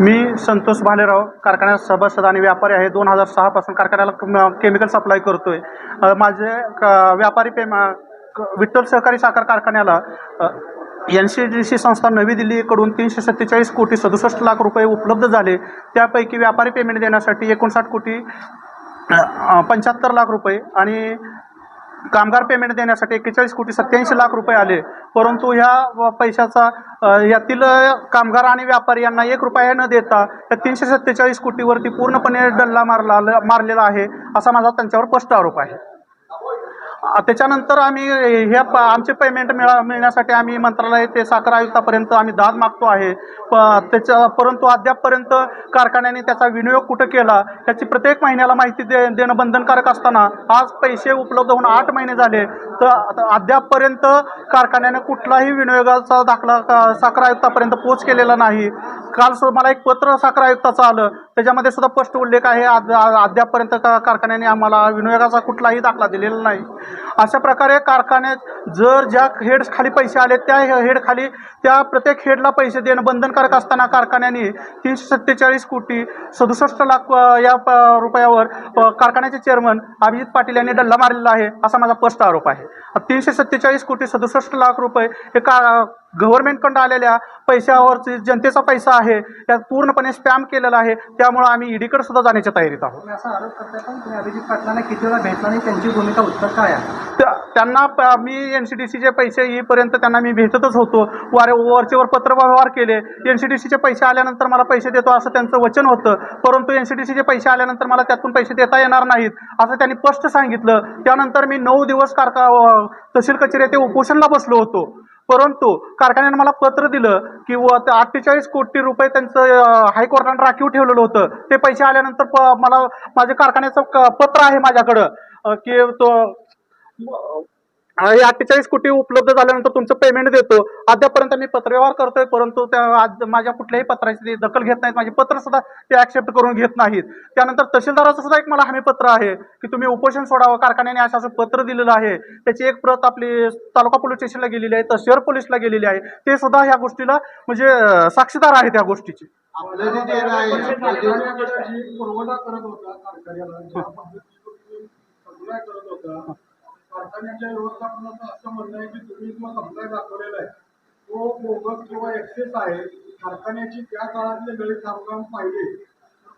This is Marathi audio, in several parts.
मी संतोष भालेराव कारखान्यात सभासद आणि व्यापारी आहे. दोन हजार सहापासून कारखान्याला केमिकल सप्लाय करतोय. माझे क- व्यापारी पेमा क- विठ्ठल सहकारी साखर कारखान्याला एन सी डी सी संस्था नवी दिल्लीकडून तीनशे सत्तेचाळीस कोटी सदुसष्ट लाख रुपये उपलब्ध झाले. त्यापैकी व्यापारी पेमेंट देण्यासाठी एकोणसाठ कोटी पंच्याहत्तर लाख रुपये आणि कामगार पेमेंट देण्यासाठी एक्केचाळीस कोटी सत्याऐंशी लाख रुपये आले. परंतु ह्या पैशाचा यातील कामगार आणि व्यापारी यांना एक रुपया न देता या तीनशे सत्तेचाळीस कोटीवरती पूर्णपणे डल्ला मारला मारलेला आहे असा माझा त्यांच्यावर स्पष्ट आरोप आहे. त्याच्यानंतर आम्ही ह्या प आमचे पेमेंट मिळा मिळण्यासाठी आम्ही मंत्रालय ते साखर आयुक्तापर्यंत आम्ही दाद मागतो आहे. प त्याच्या परंतु अद्यापपर्यंत कारखान्याने त्याचा विनियोग कुठं केला त्याची प्रत्येक महिन्याला माहिती दे देणं बंधनकारक असताना आज पैसे उपलब्ध होऊन आठ महिने झाले. तर अद्यापपर्यंत कारखान्याने कुठलाही विनियोगाचा दाखला साखर आयुक्तापर्यंत पोच केलेला नाही. काल मला एक पत्र साखर आयुक्ताचं आलं. त्याच्यामध्ये सुद्धा स्पष्ट उल्लेख आहे. आज अद्यापपर्यंत का कारखान्याने आम्हाला विनियोगाचा कुठलाही दाखला दिलेला नाही. अशा प्रकारे कारखान्यात जर ज्या हेड खाली पैसे आले त्या हेड खाली त्या प्रत्येक हेडला पैसे देणं बंधनकारक असताना कारखान्याने तीनशे सत्तेचाळीस कोटी सदुसष्ट लाख या रुपयावर कारखान्याचे चेअरमन अभिजित पाटील यांनी डल्ला मारलेला आहे असा माझा स्पष्ट आरोप आहे. तीनशे सत्तेचाळीस कोटी सदुसष्ट लाख रुपये हे का गव्हर्नमेंटकडून आलेल्या पैशावरची जनतेचा पैसा आहे त्यात पूर्णपणे स्पॅम केलेला आहे त्यामुळं आम्ही ईडीकडे सुद्धा जाण्याच्या तयारीत आहोत. असा आरोप करताय पण तुम्ही अभिजित पाटलांना किती वेळा भेटला नाही त्यांची भूमिका उत्तर काय आहे? त्या- त्यांना मी एन सी डी सीचे पैसे येईपर्यंत त्यांना मी भेटतच होतो. वारे वरचेवर पत्रव्यवहार केले. एन सी डी सीचे पैसे आल्यानंतर मला पैसे देतो असं त्यांचं वचन होतं. परंतु एन सी डी सीचे पैसे आल्यानंतर मला त्यातून पैसे देता येणार नाहीत असं त्यांनी स्पष्ट सांगितलं. त्यानंतर मी नऊ दिवस कारखा अ, तहसील कचेरी येथे उपोषणला बसलो होतो. परंतु कारखान्याने मला पत्र दिलं की व अठ्ठेचाळीस कोटी रुपये त्यांचं हायकोर्टाने हायकोर्टानं राखीव ठेवलेलं होतं. ते पैसे आल्यानंतर प मला माझ्या कारखान्याचं पत्र आहे माझ्याकडं. की तो हे अठ्ठेचाळीस कोटी उपलब्ध झाल्यानंतर तुमचं पेमेंट देतो. अद्यापर्यंत मी पत्रव्यवहार करतोय परंतु त्या आज माझ्या कुठल्याही पत्राची दखल घेत नाहीत. माझे पत्र सुद्धा ते ऍक्सेप्ट करून घेत नाहीत. त्यानंतर तहसीलदाराचं सुद्धा एक मला हमी पत्र आहे की तुम्ही उपोषण सोडावं. कारखान्याने असं असं पत्र दिलेलं आहे. त्याची एक प्रत आपली तालुका पोलीस स्टेशनला गेलेली आहे तर शहर पोलीसला गेलेली आहे. ते सुद्धा ह्या गोष्टीला म्हणजे साक्षीदार आहेत त्या गोष्टीची. पुरवठा करत होता कारखान्याच्या व्यवस्थापनाचं असं म्हणणं आहे की तुम्ही जो सप्लाय दाखवलेला आहे तो बोगस किंवा एक्सेस आहे. कारखान्याची त्या काळातले गळीत हंगाम पाहिजे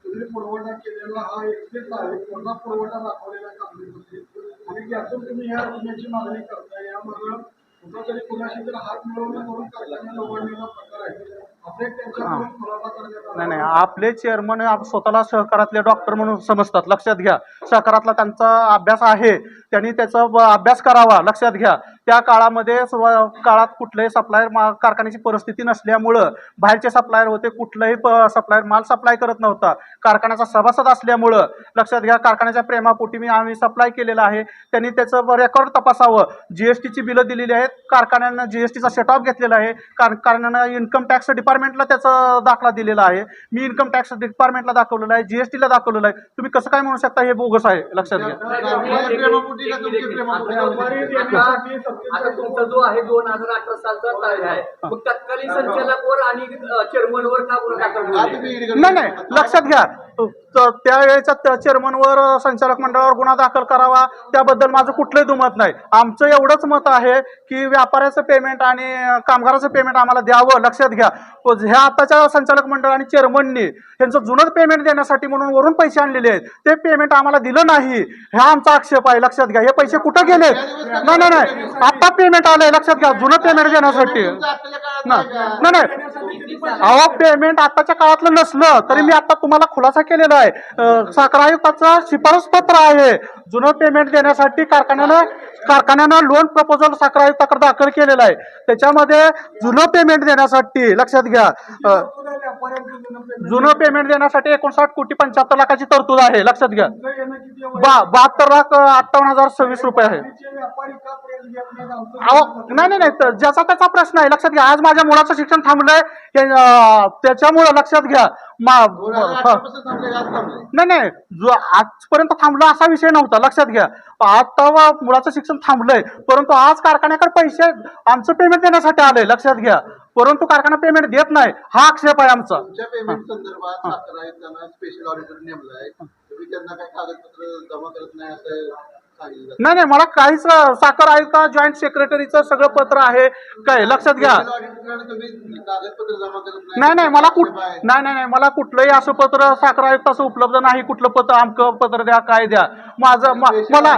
तुम्ही पुरवठा केलेला हा एक्सेस आहे. पुन्हा पुरवठा दाखवलेला आहे कंपनीमध्ये आणि त्यातून तुम्ही या रुग्णाची मागणी करताय. यामधून कुठंतरी कुणाशी तर हात मिळवणं करून कारखान्याला उघडलेला प्रकार आहे. नाही नाही आपले चेअरमन आप स्वतःला सहकारातले डॉक्टर म्हणून समजतात. लक्षात घ्या. सहकारातला त्यांचा अभ्यास आहे. त्यांनी त्याचा अभ्यास करावा. लक्षात घ्या. त्या काळामध्ये सुरुवात काळात कुठल्याही सप्लायर मा कारखान्याची परिस्थिती नसल्यामुळं बाहेरचे सप्लायर होते कुठलंही सप्लायर माल सप्लाय करत नव्हता कारखान्याचा सभासद असल्यामुळं लक्षात घ्या कारखान्याच्या प्रेमापोटी मी आम्ही सप्लाय केलेलं आहे त्यांनी त्याचं रेकॉर्ड तपासावं जीएसटीची बिलं दिलेली आहेत कारखान्यानं जीएसटीचा सेटअप घेतलेला आहे कार कारखान्यानं इन्कम टॅक्स डिपार्टमेंटला त्याचा दाखला दिलेला आहे मी इन्कम टॅक्स डिपार्टमेंटला दाखवलेला आहे जीएसटीला दाखवलेलं आहे तुम्ही कसं काय म्हणू शकता हे बोगस आहे लक्षात घ्या आता तुमचा जो आहे दोन हजार अठरा सालचा तारीख आहे. मग तत्कालीन संचालकवर आणि चेअरमनवर का गुन्हा दाखल नाही लक्षात घ्या. त- त्यावेळेच्या त्या चेअरमनवर संचालक मंडळावर गुन्हा दाखल करावा त्याबद्दल माझं कुठलंही दुमत नाही. आमचं एवढंच मत आहे की व्यापाऱ्याचं पेमेंट आणि कामगाराचं पेमेंट आम्हाला द्यावं लक्षात घ्या. ह्या आताच्या संचालक मंडळ आणि चेअरमननी त्यांचं जुनं पेमेंट देण्यासाठी म्हणून वरून पैसे आणलेले आहेत. ते पेमेंट आम्हाला दिलं नाही. हा आमचा आक्षेप आहे लक्षात घ्या. हे पैसे कुठं गेले? नाही नाही नाही. आता पेमेंट आलंय लक्षात घ्या. जुनं पेमेंट देण्यासाठी? नाही नाही अहो पेमेंट आताच्या काळातलं नसलं तरी मी आता तुम्हाला खुलासा केलेला आहे. साखर आयुक्ताचा शिफारस पत्र आहे. जुनं पेमेंट देण्यासाठी कारखान्यानं कारखान्यानं लोन प्रपोजल साखर आयुक्ताकडे दाखल केलेलं आहे. त्याच्यामध्ये जुनं पेमेंट देण्यासाठी लक्षात घ्या जुनं पेमेंट देण्यासाठी एकोणसाठ कोटी पंच्याहत्तर लाखाची तरतूद आहे. लक्षात घ्या. बहात्तर लाख अठ्ठावन्न हजार सव्वीस रुपये आहे. नाही नाही ज्याचा त्याचा प्रश्न आहे लक्षात घ्या. आज माझ्या मुलाचं शिक्षण थांबलंय त्याच्यामुळं लक्षात घ्या. नाही नाही जो आजपर्यंत थांबला असा विषय नव्हता लक्षात घ्या. आता मुलाचं शिक्षण थांबलंय परंतु आज कारखान्याकडे पैसे आमचं पेमेंट देण्यासाठी आलंय लक्षात घ्या. परंतु कारखाना पेमेंट देत नाही हा आक्षेप आहे आमचा. पेमेंट संदर्भात साखर तुम्ही त्यांना काही कागदपत्र जमा करत नाही असं नाही नाही मला काहीच साखर आयुक्त जॉईंट सेक्रेटरीचं सगळं पत्र आहे. काय लक्षात घ्या. नाही नाही मला कुठ. नाही नाही नाही मला कुठलंही असं पत्र साखर आयुक्ताचं उपलब्ध नाही. कुठलं पत्र आमकं पत्र द्या काय द्या. माझं मला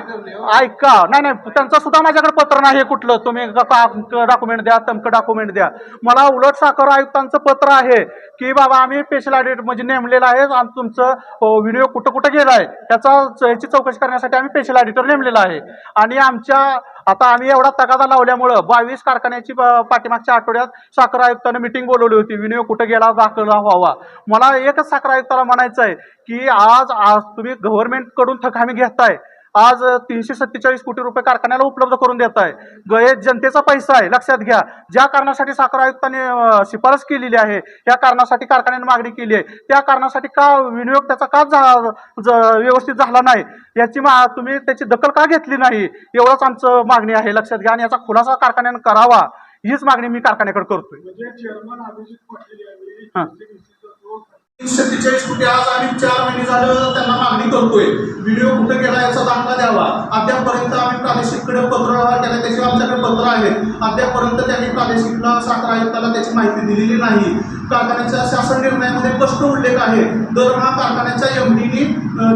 ऐका. नाही नाही त्यांचं सुद्धा माझ्याकडे पत्र नाही कुठलं. तुम्ही डॉक्युमेंट द्या तमकं डॉक्युमेंट द्या. मला उलट साखर आयुक्तांचं पत्र आहे की बाबा आम्ही स्पेशल ऑडिट म्हणजे नेमलेलं आहे आणि तुमचं व्हिडिओ कुठं कुठं गेला आहे त्याचा याची चौकशी करण्यासाठी आम्ही स्पेशल ऑडिटर नेमलेला आहे. आणि आमच्या आता आम्ही एवढा तगादा लावल्यामुळं बावीस कारखान्याची पाठीमागच्या आठवड्यात साखर आयुक्तानं मिटिंग बोलवली होती. विनियोग कुठं गेला दाखल व्हावा. मला एकच साखर आयुक्ताला म्हणायचं आहे की आज आज तुम्ही गव्हर्नमेंटकडून थकामी घेताय. आज तीनशे सत्तेचाळीस कोटी रुपये कारखान्याला उपलब्ध करून देत आहे. गये जनतेचा पैसा आहे लक्षात घ्या. ज्या कारणासाठी साखर आयुक्तांनी शिफारस केलेली आहे त्या कारणासाठी कारखान्याने मागणी केली आहे. त्या कारणासाठी का विनियोग त्याचा का व्यवस्थित झाला नाही? याची मा तुम्ही त्याची दखल का घेतली नाही? एवढंच आमचं मागणी आहे लक्षात घ्या. आणि याचा खुलासा कारखान्यानं करावा हीच मागणी मी कारखान्याकडे करतोय. सत्तेचाळीस कोटी आज आम्ही चार महिने झालं त्यांना मागणी करतोय. व्हिडिओ कुठे गेला याचा दाखला द्यावा. अद्यापर्यंत आम्ही प्रादेशिककडे पत्र व्यवहार केला त्याचे आमच्याकडे पत्र आहे अद्यापर्यंत त्यांनी प्रादेशिकला साखर आयुक्ताला त्याची माहिती दिलेली नाही. कारखान्याच्या शासन निर्णयामध्ये स्पष्ट उल्लेख आहे. दरमहा कारखान्याच्या एमडीनी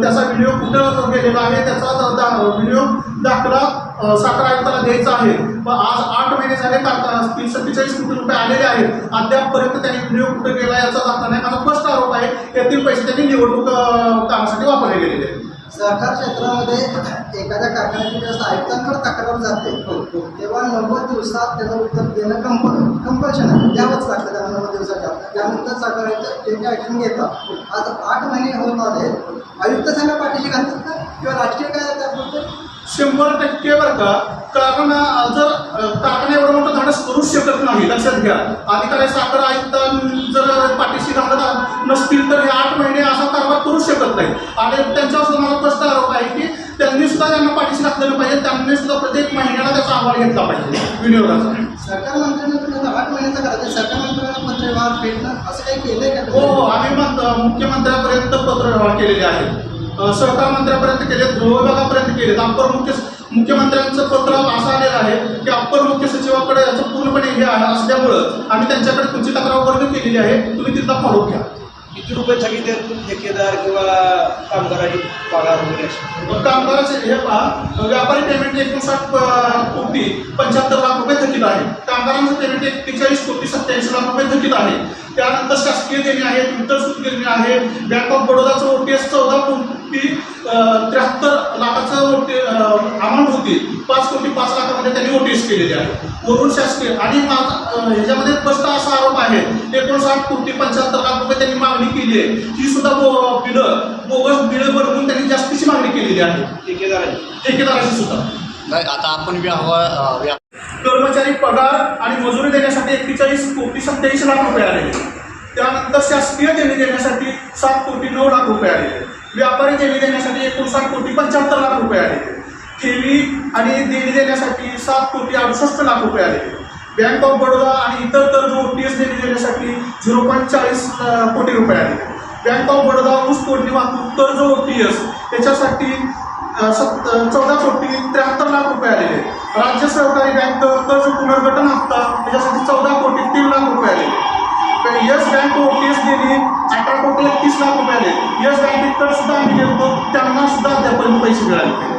त्याचा व्हिडिओ कुठं गेलेला आहे त्याचा व्हिडिओ दाखला सातारा आयुक्ताला द्यायचं आहे. पण आज आठ महिने झाले तीन सत्तेचाळीस कोटी रुपये आलेले आहेत. अद्यापपर्यंत त्यांनी व्हिडिओ कुठे गेला याचा दाखला नाही. माझा स्पष्ट आरोप आहे यातील पैसे त्यांनी निवडणूक कामासाठी वापरले गेलेले आहेत. सहकार क्षेत्रामध्ये एखाद्या कारखान्याची जास्त आयुक्तांकडे तक्रार जाते. हो, हो. तेव्हा नव्वद दिवसात त्याचं उत्तर देणं कंप कंपल्शन आहे. द्यावंच लागतं त्याला नव्वद दिवसाच्या त्यानंतर सहकार जे काही ॲक्शन घेतात आज आठ महिने होत आले आयुक्त त्यांना पाठीशी घालतात का? किंवा राजकीय काय त्याबद्दल? शंभर टक्के बरं का. कारण जर एवढं मोठं धाडस करूच शकत नाही लक्षात घ्या. अधिकारी साखर आयुक्त जर पाठीशी घालत नसतील तर हे आठ महिने असा कारभार करूच शकत नाही. आणि त्यांच्यावर सुद्धा मला स्पष्ट आरोप आहे की त्यांनी सुद्धा त्यांना पाठीशी घातलेलं पाहिजे. त्यांनी सुद्धा प्रत्येक महिन्याला त्याचा अहवाल घेतला पाहिजे विनियोगाचा सरकार मंत्र्यांना आठ महिन्याचं करायचं? सरकार मंत्र्यांना पत्रव्यवहार भेटणं असं काही केलंय का हो हो? आम्ही मग मुख्यमंत्र्यापर्यंत पत्रव्यवहार केलेले आहेत. सहकार मंत्र्यापर्यंत केले गृह विभागापर्यंत केले अप्पर मुख्य मुख्यमंत्र्यांचं पत्र असं आलेलं आहे की अप्पर मुख्य सचिवाकडे याचं पूर्णपणे हे आहे असल्यामुळं आम्ही त्यांच्याकडे तुमची तक्रार वर्ग केलेली आहे. तुम्ही तिथला फॉलो घ्या. किती रुपये थकीत आहेत ठेकेदार किंवा कामगाराची पगार वगैरे कामगाराचे हे पहा व्यापारी पेमेंट एकोणसाठ कोटी पंच्याहत्तर लाख रुपये थकीत आहे. कामगारांचं पेमेंट एक्केचाळीस कोटी सत्याऐंशी लाख रुपये थकीत आहे. त्यानंतर शासकीय देणी आहे इतर देणी आहे बँक ऑफ बडोदाचं ओटीएस चौदा कोटी त्र्याहत्तर लाखाचं अमाऊंट होती. पाच कोटी पाच लाखामध्ये त्यांनी ओटीएस केलेली आहे. वरून शासकीय आणि ह्याच्यामध्ये स्पष्ट असा आरोप आहे एकोणसाठ कोटी पंच्याहत्तर लाख रुपये त्यांनी मागणी केली आहे. ही सुद्धा बो- बिलं बोगस बिलं बनवून त्यांनी जास्तीची मागणी केलेली आहे. ठेकेदाराची ठेकेदाराची सुद्धा. नाही आता आपण व्यवहार कर्मचारी पगार आणि मजुरी देण्यासाठी एक्केचाळीस कोटी सत्याऐंशी लाख रुपये आलेले. त्यानंतर शासकीय देणी देण्यासाठी सात कोटी नऊ लाख रुपये आलेले. व्यापारी देणी देण्यासाठी एकोणसाठ कोटी पंच्याहत्तर लाख रुपये आले. ठेवी आणि देणी देण्यासाठी सात कोटी अडुसष्ट लाख रुपये आले. बँक ऑफ बडोदा आणि इतर कर्ज ओटीएस देणी देण्यासाठी झिरो पॉईंट चाळीस कोटी रुपये आले. बँक ऑफ बडोदा ऊस तोडणी वाहतूक कर्ज ओटीएस त्याच्यासाठी याच्यासाठी सत् चौदा कोटी त्र्याहत्तर लाख रुपये आलेले. राज्य सहकारी बँक कर्ज पुनर्गठन हप्ता याच्यासाठी चौदा कोटी तीन लाख रुपये आलेले. Yes bank O P S दिली अठरा कोटी लाख रुपये आले. यश बँकेत सुद्धा आम्ही गेलो त्यांना सुद्धा अद्यापर्यंत पैसे मिळाले.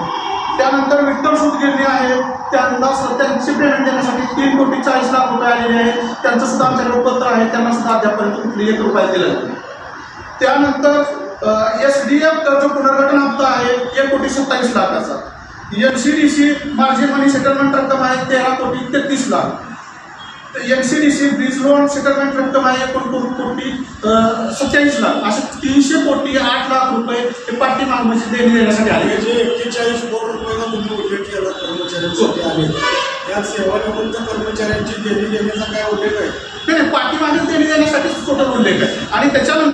त्यानंतर विठ्ठल सूट गिरणी आहे. त्यांना त्यांचे पेमेंट देण्यासाठी तीन कोटी चाळीस लाख रुपये आलेले आहेत. त्यांचं सुद्धा आमच्याकडे पत्र आहे. त्यांना सुद्धा अद्यापर्यंत कुठली एक रुपया दिला त्यानंतर एस डी एफ कर्ज पुनर्गठन हप्ता आहे एक कोटी सत्तावीस लाखाचा. N C D C margin money settlement रक्कम आहे तेरा कोटी तेहतीस lakh. N C D C bridge loan settlement रक्कम आहे एकूण को- कोटी सत्याऐंशी लाख असे तीनशे कोटी आठ लाख रुपये हे पाठीमाग म्हणजे देणी देण्यासाठी आले. जे एक्केचाळीस कोटी रुपयाला तुम्ही उल्लेख केला कर्मचाऱ्यांसाठी आले. त्या सेवानिवृत्त कर्मचाऱ्यांची देणी देण्याचा काय उल्लेख आहे? नाही, पाठीमागे देणी देण्यासाठी टोटल उल्लेख आहे. आणि त्याच्यानंतर